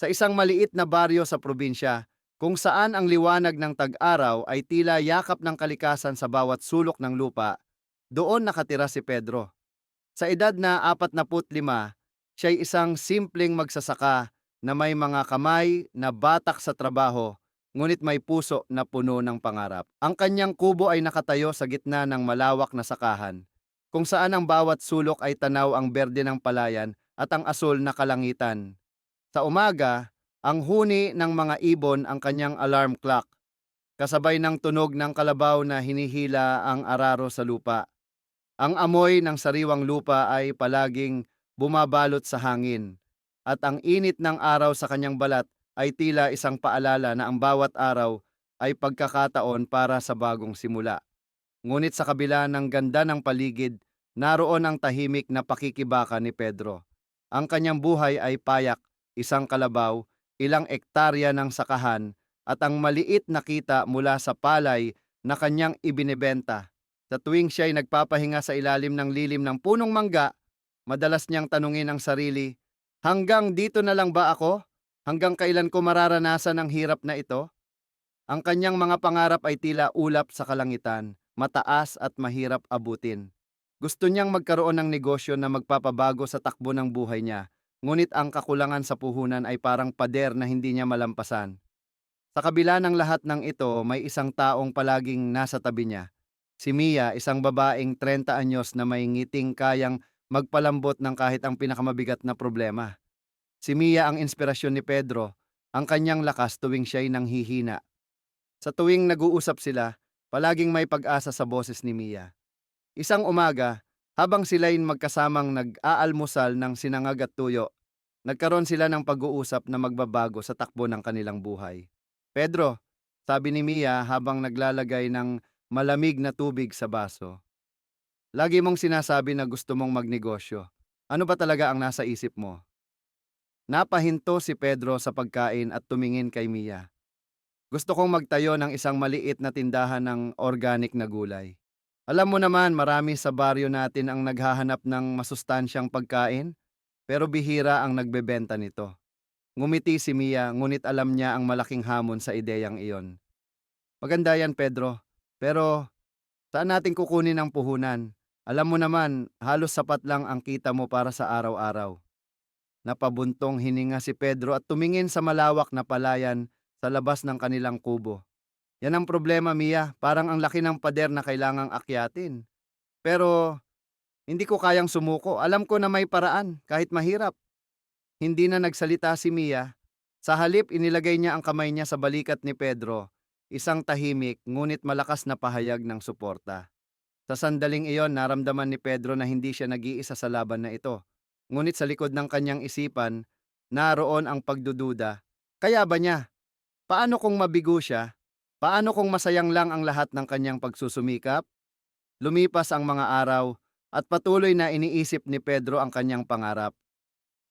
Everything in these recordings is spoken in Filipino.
Sa isang maliit na baryo sa probinsya, kung saan ang liwanag ng tag-araw ay tila yakap ng kalikasan sa bawat sulok ng lupa, doon nakatira si Pedro. Sa edad na 45, siya'y isang simpleng magsasaka na may mga kamay na batak sa trabaho, ngunit may puso na puno ng pangarap. Ang kanyang kubo ay nakatayo sa gitna ng malawak na sakahan, kung saan ang bawat sulok ay tanaw ang berde ng palayan at ang asul na kalangitan. Sa umaga, ang huni ng mga ibon ang kanyang alarm clock, kasabay ng tunog ng kalabaw na hinihila ang araro sa lupa. Ang amoy ng sariwang lupa ay palaging bumabalot sa hangin, at ang init ng araw sa kanyang balat ay tila isang paalala na ang bawat araw ay pagkakataon para sa bagong simula. Ngunit sa kabila ng ganda ng paligid, naroon ang tahimik na pakikibaka ni Pedro. Ang kanyang buhay ay payak, isang kalabaw, ilang ektarya ng sakahan, at ang maliit na kita mula sa palay na kanyang ibinebenta. Sa tuwing siya'y nagpapahinga sa ilalim ng lilim ng punong mangga, madalas niyang tanungin ang sarili, hanggang dito na lang ba ako? Hanggang kailan ko mararanasan ang hirap na ito? Ang kanyang mga pangarap ay tila ulap sa kalangitan, mataas at mahirap abutin. Gusto niyang magkaroon ng negosyo na magpapabago sa takbo ng buhay niya, ngunit ang kakulangan sa puhunan ay parang pader na hindi niya malampasan. Sa kabila ng lahat ng ito, may isang taong palaging nasa tabi niya. Si Mia, isang babaeng 30 anyos na may ngiting kayang magpalambot ng kahit ang pinakamabigat na problema. Si Mia ang inspirasyon ni Pedro, ang kanyang lakas tuwing siya'y nanghihina. Sa tuwing nag-uusap sila, palaging may pag-asa sa boses ni Mia. Isang umaga, habang sila'y magkasamang nag-aalmusal ng sinangag at tuyo, nagkaroon sila ng pag-uusap na magbabago sa takbo ng kanilang buhay. Pedro, sabi ni Mia habang naglalagay ng malamig na tubig sa baso. Lagi mong sinasabi na gusto mong magnegosyo. Ano ba talaga ang nasa isip mo? Napahinto si Pedro sa pagkain at tumingin kay Mia. Gusto kong magtayo ng isang maliit na tindahan ng organic na gulay. Alam mo naman marami sa baryo natin ang naghahanap ng masustansyang pagkain, pero bihira ang nagbebenta nito. Ngumiti si Mia ngunit alam niya ang malaking hamon sa ideyang iyon. Maganda yan Pedro, pero saan natin kukunin ang puhunan? Alam mo naman, halos sapat lang ang kita mo para sa araw-araw. Napabuntong hininga si Pedro at tumingin sa malawak na palayan sa labas ng kanilang kubo. Yan ang problema, Mia. Parang ang laki ng pader na kailangang akyatin. Pero hindi ko kayang sumuko. Alam ko na may paraan, kahit mahirap. Hindi na nagsalita si Mia. Sa halip, inilagay niya ang kamay niya sa balikat ni Pedro. Isang tahimik, ngunit malakas na pahayag ng suporta. Sa sandaling iyon, naramdaman ni Pedro na hindi siya nag-iisa sa laban na ito. Ngunit sa likod ng kanyang isipan, naroon ang pagdududa. Kaya ba niya? Paano kung mabigo siya? Paano kung masayang lang ang lahat ng kanyang pagsusumikap? Lumipas ang mga araw at patuloy na iniisip ni Pedro ang kanyang pangarap.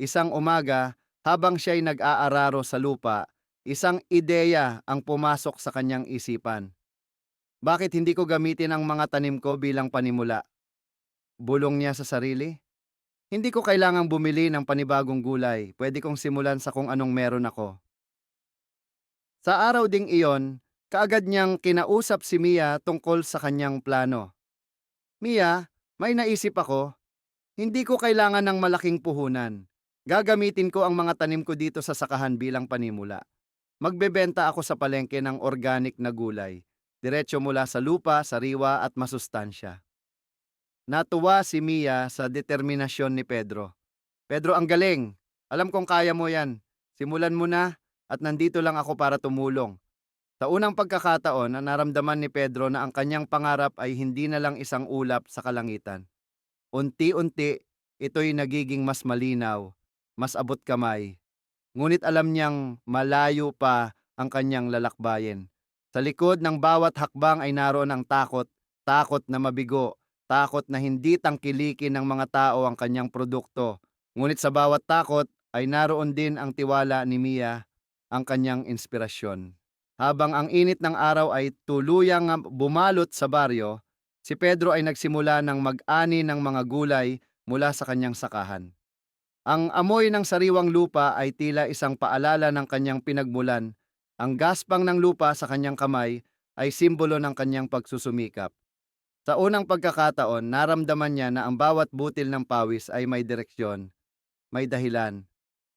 Isang umaga, habang siya'y nag-aararo sa lupa, isang ideya ang pumasok sa kanyang isipan. Bakit hindi ko gamitin ang mga tanim ko bilang panimula? Bulong niya sa sarili. Hindi ko kailangang bumili ng panibagong gulay. Pwede kong simulan sa kung anong meron ako. Sa araw ding iyon, kaagad niyang kinausap si Mia tungkol sa kanyang plano. Mia, may naisip ako. Hindi ko kailangan ng malaking puhunan. Gagamitin ko ang mga tanim ko dito sa sakahan bilang panimula. Magbebenta ako sa palengke ng organic na gulay. Diretso mula sa lupa, sariwa at masustansya. Natuwa si Mia sa determinasyon ni Pedro. Pedro, ang galing. Alam kong kaya mo yan. Simulan mo na at nandito lang ako para tumulong. Sa unang pagkakataon na naramdaman ni Pedro na ang kanyang pangarap ay hindi na lang isang ulap sa kalangitan. Unti-unti, ito'y nagiging mas malinaw, mas abot kamay. Ngunit alam niyang malayo pa ang kanyang lalakbayin. Sa likod ng bawat hakbang ay naroon ang takot, takot na mabigo, takot na hindi tangkilikin ng mga tao ang kanyang produkto. Ngunit sa bawat takot ay naroon din ang tiwala ni Mia, ang kanyang inspirasyon. Habang ang init ng araw ay tuluyang bumalot sa baryo, si Pedro ay nagsimula ng mag-ani ng mga gulay mula sa kanyang sakahan. Ang amoy ng sariwang lupa ay tila isang paalala ng kanyang pinagmulan. Ang gaspang ng lupa sa kanyang kamay ay simbolo ng kanyang pagsusumikap. Sa unang pagkakataon, naramdaman niya na ang bawat butil ng pawis ay may direksyon, may dahilan.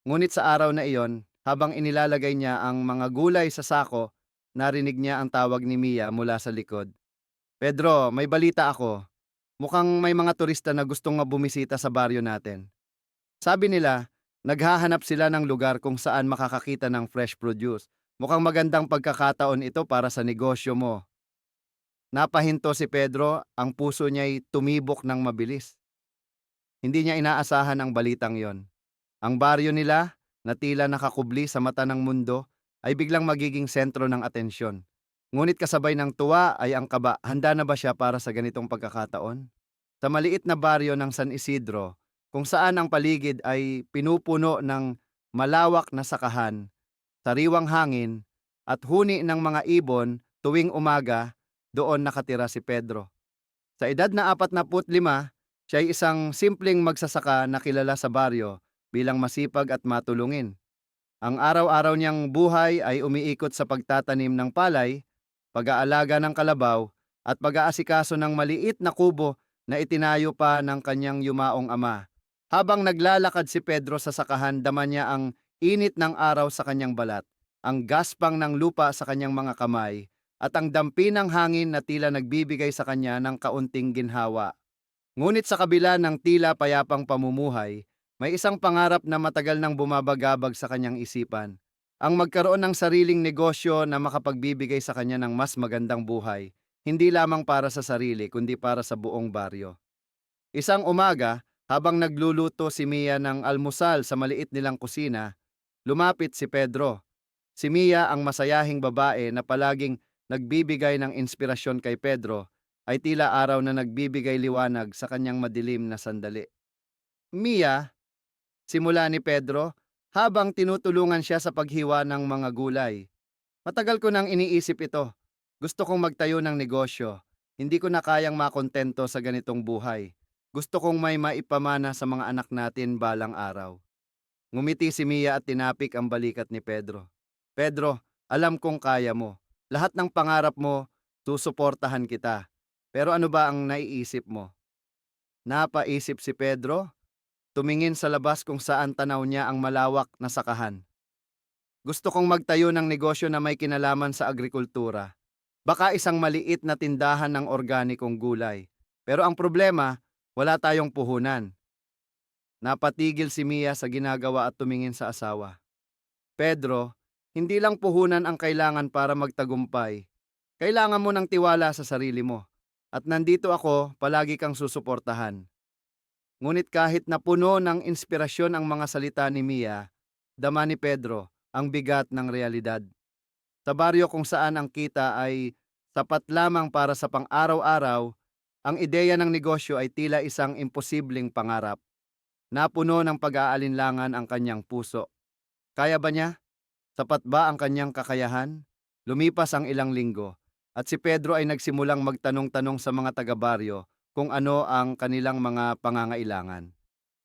Ngunit sa araw na iyon, habang inilalagay niya ang mga gulay sa sako, narinig niya ang tawag ni Mia mula sa likod. Pedro, may balita ako. Mukhang may mga turista na gustong bumisita sa baryo natin. Sabi nila, naghahanap sila ng lugar kung saan makakakita ng fresh produce. Mukhang magandang pagkakataon ito para sa negosyo mo. Napahinto si Pedro, ang puso niya'y tumibok ng mabilis. Hindi niya inaasahan ang balitang yon. Ang baryo nila, na tila nakakubli sa mata ng mundo, ay biglang magiging sentro ng atensyon. Ngunit kasabay ng tuwa ay ang kaba, handa na ba siya para sa ganitong pagkakataon? Sa maliit na baryo ng San Isidro, kung saan ang paligid ay pinupuno ng malawak na sakahan, sariwang hangin, at huni ng mga ibon tuwing umaga, doon nakatira si Pedro. Sa edad na 45, siya ay isang simpleng magsasaka na kilala sa baryo bilang masipag at matulungin. Ang araw-araw niyang buhay ay umiikot sa pagtatanim ng palay, pag-aalaga ng kalabaw, at pag-aasikaso ng maliit na kubo na itinayo pa ng kanyang yumaong ama. Habang naglalakad si Pedro sa sakahan, dama niya ang init ng araw sa kanyang balat, ang gaspang ng lupa sa kanyang mga kamay, at ang dampi ng hangin na tila nagbibigay sa kanya ng kaunting ginhawa. Ngunit sa kabila ng tila payapang pamumuhay, may isang pangarap na matagal nang bumabagabag sa kanyang isipan. Ang magkaroon ng sariling negosyo na makapagbibigay sa kanya ng mas magandang buhay, hindi lamang para sa sarili kundi para sa buong baryo. Isang umaga, habang nagluluto si Mia ng almusal sa maliit nilang kusina, lumapit si Pedro. Si Mia ang masayahing babae na palaging nagbibigay ng inspirasyon kay Pedro ay tila araw na nagbibigay liwanag sa kanyang madilim na sandali. Mia, simula ni Pedro, habang tinutulungan siya sa paghiwa ng mga gulay. Matagal ko nang iniisip ito. Gusto kong magtayo ng negosyo. Hindi ko na kayang makontento sa ganitong buhay. Gusto kong may maipamana sa mga anak natin balang araw. Ngumiti si Mia at tinapik ang balikat ni Pedro. Pedro, alam kong kaya mo. Lahat ng pangarap mo, susuportahan kita. Pero ano ba ang naiisip mo? Napaisip si Pedro, tumingin sa labas kung saan tanaw niya ang malawak na sakahan. Gusto kong magtayo ng negosyo na may kinalaman sa agrikultura. Baka isang maliit na tindahan ng organikong gulay. Pero ang problema, wala tayong puhunan. Napatigil si Mia sa ginagawa at tumingin sa asawa. Pedro, hindi lang puhunan ang kailangan para magtagumpay. Kailangan mo ng tiwala sa sarili mo. At nandito ako, palagi kang susuportahan. Ngunit kahit na puno ng inspirasyon ang mga salita ni Mia, dama ni Pedro ang bigat ng realidad. Sa baryo kung saan ang kita ay sapat lamang para sa pang-araw-araw, ang ideya ng negosyo ay tila isang imposibleng pangarap. Napuno ng pag-aalinlangan ang kanyang puso. Kaya ba niya? Sapat ba ang kanyang kakayahan? Lumipas ang ilang linggo at si Pedro ay nagsimulang magtanong-tanong sa mga taga-baryo kung ano ang kanilang mga pangangailangan.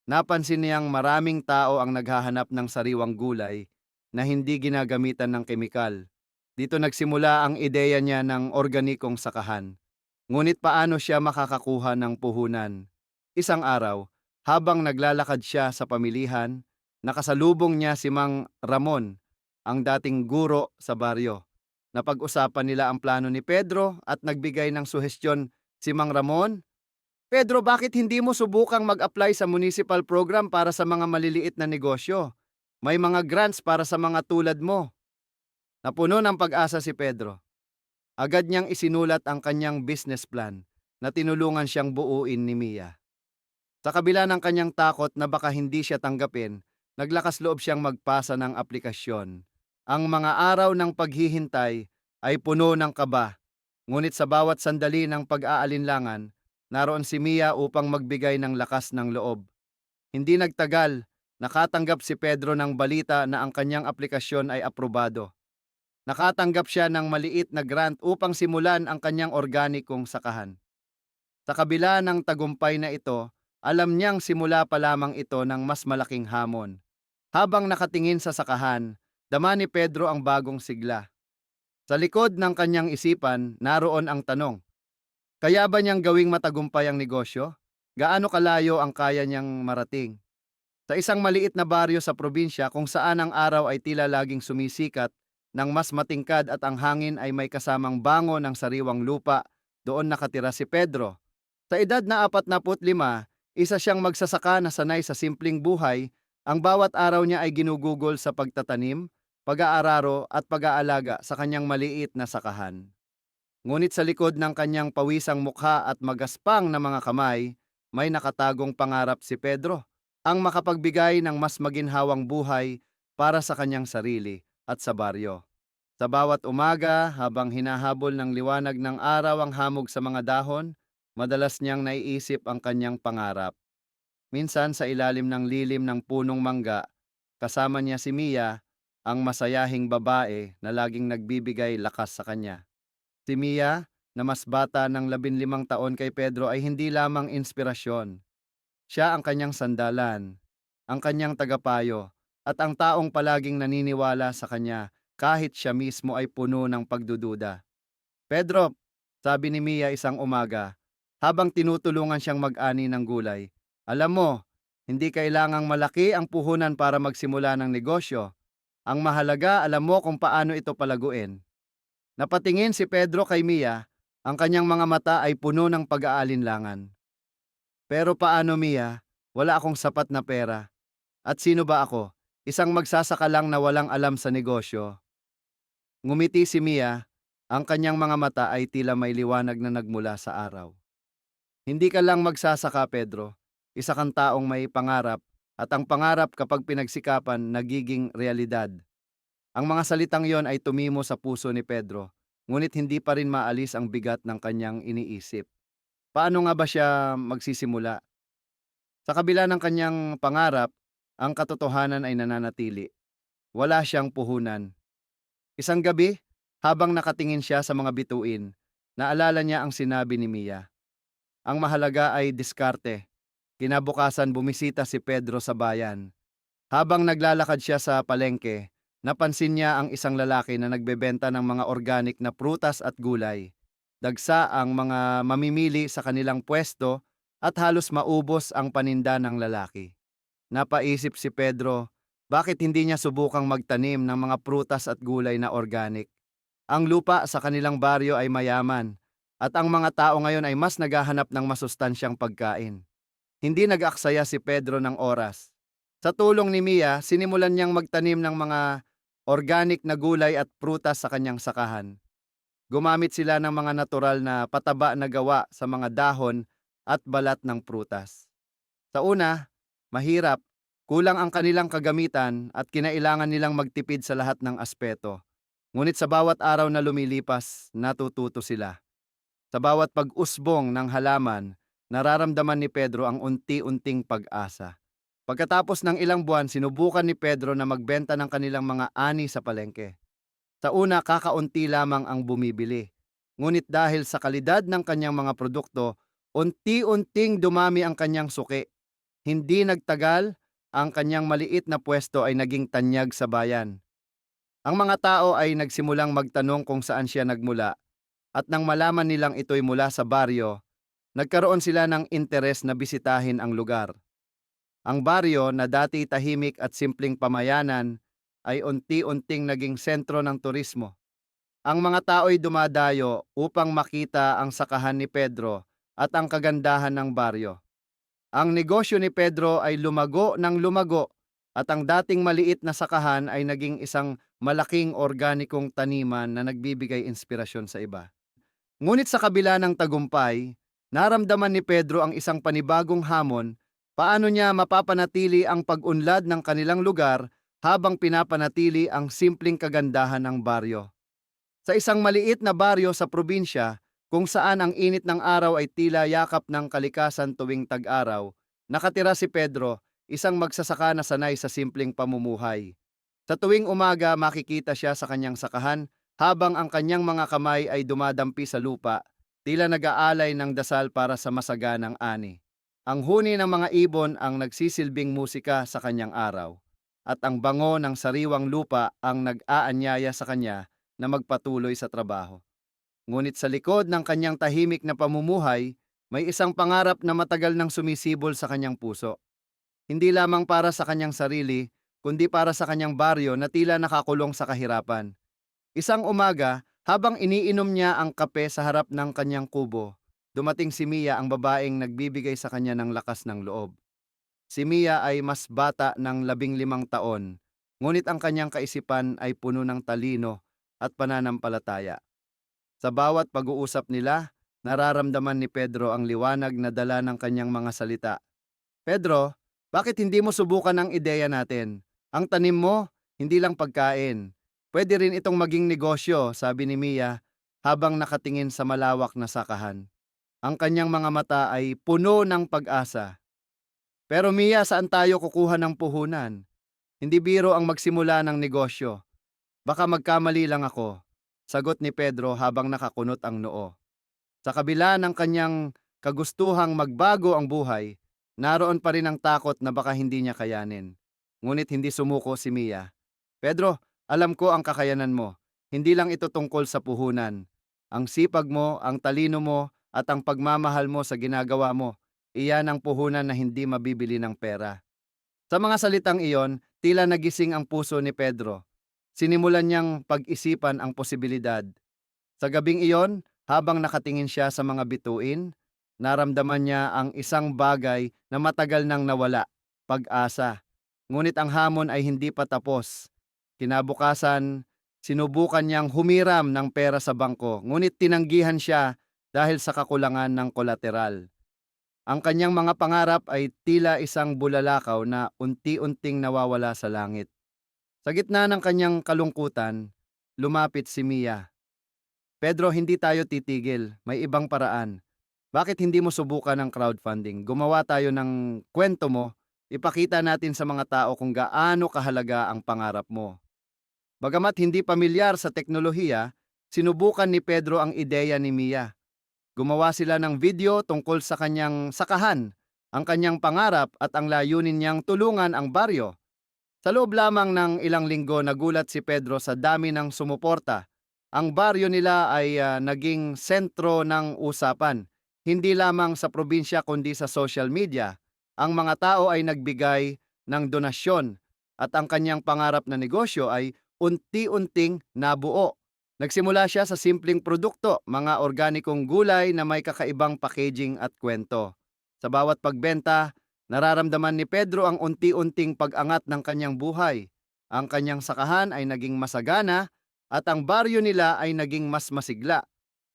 Napansin niyang maraming tao ang naghahanap ng sariwang gulay na hindi ginagamitan ng kemikal. Dito nagsimula ang ideya niya ng organikong sakahan. Ngunit paano siya makakakuha ng puhunan? Isang araw, habang naglalakad siya sa pamilihan, nakasalubong niya si Mang Ramon, ang dating guro sa baryo. Napag-usapan nila ang plano ni Pedro at nagbigay ng suhestyon si Mang Ramon. Pedro, bakit hindi mo subukang mag-apply sa municipal program para sa mga maliliit na negosyo? May mga grants para sa mga tulad mo. Napuno ng pag-asa si Pedro. Agad niyang isinulat ang kanyang business plan na tinulungan siyang buuin ni Mia. Sa kabila ng kanyang takot na baka hindi siya tanggapin, naglakas loob siyang magpasa ng aplikasyon. Ang mga araw ng paghihintay ay puno ng kaba, ngunit sa bawat sandali ng pag-aalinlangan, naroon si Mia upang magbigay ng lakas ng loob. Hindi nagtagal, nakatanggap si Pedro ng balita na ang kanyang aplikasyon ay aprobado. Nakatanggap siya ng maliit na grant upang simulan ang kanyang organikong sakahan. Sa kabila ng tagumpay na ito, alam niyang simula pa lamang ito ng mas malaking hamon. Habang nakatingin sa sakahan, dama ni Pedro ang bagong sigla. Sa likod ng kanyang isipan, naroon ang tanong. Kaya ba niyang gawing matagumpay ang negosyo? Gaano kalayo ang kaya niyang marating? Sa isang maliit na baryo sa probinsya kung saan ang araw ay tila laging sumisikat, ng mas matingkad at ang hangin ay may kasamang bango ng sariwang lupa, doon nakatira si Pedro. Sa edad na 45, isa siyang magsasaka na sanay sa simpleng buhay, ang bawat araw niya ay ginugugol sa pagtatanim, pag-aararo at pag-aalaga sa kanyang maliit na sakahan. Ngunit sa likod ng kanyang pawisang mukha at magaspang na mga kamay, may nakatagong pangarap si Pedro, ang makapagbigay ng mas maginhawang buhay para sa kanyang sarili at sa baryo. Sa bawat umaga, habang hinahabol ng liwanag ng araw ang hamog sa mga dahon, madalas niyang naiisip ang kanyang pangarap. Minsan sa ilalim ng lilim ng punong mangga, kasama niya si Mia, ang masayahing babae na laging nagbibigay lakas sa kanya. Si Mia, na mas bata ng labinlimang taon kay Pedro ay hindi lamang inspirasyon. Siya ang kanyang sandalan, ang kanyang tagapayo, at ang taong palaging naniniwala sa kanya kahit siya mismo ay puno ng pagdududa. Pedro, sabi ni Mia isang umaga, habang tinutulungan siyang mag-ani ng gulay, alam mo, hindi kailangang malaki ang puhunan para magsimula ng negosyo. Ang mahalaga, alam mo kung paano ito palaguin. Napatingin si Pedro kay Mia, ang kanyang mga mata ay puno ng pag-aalinlangan. Pero paano Mia? Wala akong sapat na pera. At sino ba ako? Isang magsasaka lang na walang alam sa negosyo. Ngumiti si Mia, ang kanyang mga mata ay tila may liwanag na nagmula sa araw. Hindi ka lang magsasaka, Pedro. Isa kang taong may pangarap at ang pangarap kapag pinagsikapan nagiging realidad. Ang mga salitang yon ay tumimo sa puso ni Pedro, ngunit hindi pa rin maalis ang bigat ng kanyang iniisip. Paano nga ba siya magsisimula? Sa kabila ng kanyang pangarap, ang katotohanan ay nananatili. Wala siyang puhunan. Isang gabi, habang nakatingin siya sa mga bituin, naalala niya ang sinabi ni Mia. Ang mahalaga ay diskarte. Kinabukasan bumisita si Pedro sa bayan. Habang naglalakad siya sa palengke, napansin niya ang isang lalaki na nagbebenta ng mga organic na prutas at gulay. Dagsa ang mga mamimili sa kanilang pwesto at halos maubos ang paninda ng lalaki. Napaisip si Pedro, bakit hindi niya subukang magtanim ng mga prutas at gulay na organic? Ang lupa sa kanilang baryo ay mayaman at ang mga tao ngayon ay mas naghahanap ng masustansyang pagkain. Hindi nag-aksaya si Pedro ng oras. Sa tulong ni Mia, sinimulan niyang magtanim ng mga organic na gulay at prutas sa kanyang sakahan. Gumamit sila ng mga natural na pataba na gawa sa mga dahon at balat ng prutas. Sa una, mahirap, kulang ang kanilang kagamitan at kinailangan nilang magtipid sa lahat ng aspeto. Ngunit sa bawat araw na lumilipas, natututo sila. Sa bawat pag-usbong ng halaman, nararamdaman ni Pedro ang unti-unting pag-asa. Pagkatapos ng ilang buwan, sinubukan ni Pedro na magbenta ng kanilang mga ani sa palengke. Sa una, kakaunti lamang ang bumibili. Ngunit dahil sa kalidad ng kanyang mga produkto, unti-unting dumami ang kanyang suki. Hindi nagtagal, ang kanyang maliit na pwesto ay naging tanyag sa bayan. Ang mga tao ay nagsimulang magtanong kung saan siya nagmula at nang malaman nilang ito'y mula sa baryo, nagkaroon sila ng interes na bisitahin ang lugar. Ang baryo na dati tahimik at simpleng pamayanan ay unti-unting naging sentro ng turismo. Ang mga tao'y dumadayo upang makita ang sakahan ni Pedro at ang kagandahan ng baryo. Ang negosyo ni Pedro ay lumago ng lumago at ang dating maliit na sakahan ay naging isang malaking organikong taniman na nagbibigay inspirasyon sa iba. Ngunit sa kabila ng tagumpay, naramdaman ni Pedro ang isang panibagong hamon paano niya mapapanatili ang pag-unlad ng kanilang lugar habang pinapanatili ang simpleng kagandahan ng baryo. Sa isang maliit na baryo sa probinsya, kung saan ang init ng araw ay tila yakap ng kalikasan tuwing tag-araw, nakatira si Pedro, isang magsasaka na sanay sa simpleng pamumuhay. Sa tuwing umaga makikita siya sa kanyang sakahan habang ang kanyang mga kamay ay dumadampi sa lupa, tila nag-aalay ng dasal para sa masaganang ani. Ang huni ng mga ibon ang nagsisilbing musika sa kanyang araw, at ang bango ng sariwang lupa ang nag-aanyaya sa kanya na magpatuloy sa trabaho. Ngunit sa likod ng kanyang tahimik na pamumuhay, may isang pangarap na matagal nang sumisibol sa kanyang puso. Hindi lamang para sa kanyang sarili, kundi para sa kanyang baryo na tila nakakulong sa kahirapan. Isang umaga, habang iniinom niya ang kape sa harap ng kanyang kubo, dumating si Mia ang babaeng nagbibigay sa kanya ng lakas ng loob. Si Mia ay mas bata ng labing limang taon, ngunit ang kanyang kaisipan ay puno ng talino at pananampalataya. Sa bawat pag-uusap nila, nararamdaman ni Pedro ang liwanag na dala ng kanyang mga salita. Pedro, bakit hindi mo subukan ang ideya natin? Ang tanim mo, hindi lang pagkain. Pwede rin itong maging negosyo, sabi ni Mia habang nakatingin sa malawak na sakahan. Ang kanyang mga mata ay puno ng pag-asa. Pero Mia, saan tayo kukuha ng puhunan? Hindi biro ang magsimula ng negosyo. Baka magkamali lang ako, sagot ni Pedro habang nakakunot ang noo. Sa kabila ng kanyang kagustuhang magbago ang buhay, naroon pa rin ang takot na baka hindi niya kayanin. Ngunit hindi sumuko si Mia. Pedro, alam ko ang kakayanan mo. Hindi lang ito tungkol sa puhunan. Ang sipag mo, ang talino mo, at ang pagmamahal mo sa ginagawa mo, iyan ang puhunan na hindi mabibili ng pera. Sa mga salitang iyon, tila nagising ang puso ni Pedro. Sinimulan niyang pag-isipan ang posibilidad. Sa gabing iyon, habang nakatingin siya sa mga bituin, naramdaman niya ang isang bagay na matagal nang nawala, pag-asa. Ngunit ang hamon ay hindi pa tapos. Kinabukasan, sinubukan niyang humiram ng pera sa bangko, ngunit tinanggihan siya dahil sa kakulangan ng kolateral. Ang kanyang mga pangarap ay tila isang bulalakaw na unti-unting nawawala sa langit. Sa gitna ng kanyang kalungkutan, lumapit si Mia. Pedro, hindi tayo titigil. May ibang paraan. Bakit hindi mo subukan ang crowdfunding? Gumawa tayo ng kwento mo, ipakita natin sa mga tao kung gaano kahalaga ang pangarap mo. Bagamat hindi pamilyar sa teknolohiya, sinubukan ni Pedro ang ideya ni Mia. Gumawa sila ng video tungkol sa kanyang sakahan, ang kanyang pangarap at ang layunin niyang tulungan ang baryo. Sa loob lamang ng ilang linggo nagulat si Pedro sa dami ng sumuporta. Ang baryo nila ay ah, naging sentro ng usapan, hindi lamang sa probinsya kundi sa social media. Ang mga tao ay nagbigay ng donasyon at ang kanyang pangarap na negosyo ay unti-unting nabuo. Nagsimula siya sa simpleng produkto, mga organikong gulay na may kakaibang packaging at kwento. Sa bawat pagbenta, nararamdaman ni Pedro ang unti-unting pag-angat ng kanyang buhay. Ang kanyang sakahan ay naging masagana at ang baryo nila ay naging mas masigla.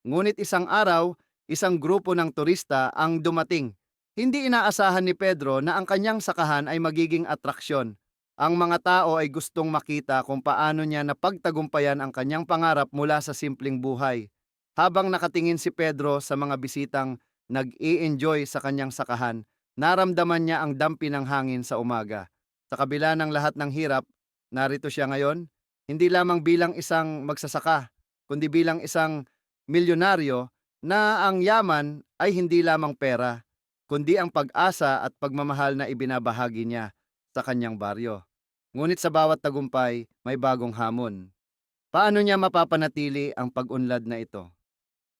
Ngunit isang araw, isang grupo ng turista ang dumating. Hindi inaasahan ni Pedro na ang kanyang sakahan ay magiging atraksyon. Ang mga tao ay gustong makita kung paano niya napagtagumpayan ang kanyang pangarap mula sa simpleng buhay. Habang nakatingin si Pedro sa mga bisitang nag-i-enjoy sa kanyang sakahan, naramdaman niya ang dampi ng hangin sa umaga. Sa kabila ng lahat ng hirap, narito siya ngayon, hindi lamang bilang isang magsasaka, kundi bilang isang milyonaryo na ang yaman ay hindi lamang pera, kundi ang pag-asa at pagmamahal na ibinabahagi niya sa kanyang baryo. Ngunit sa bawat tagumpay, may bagong hamon. Paano niya mapapanatili ang pag-unlad na ito?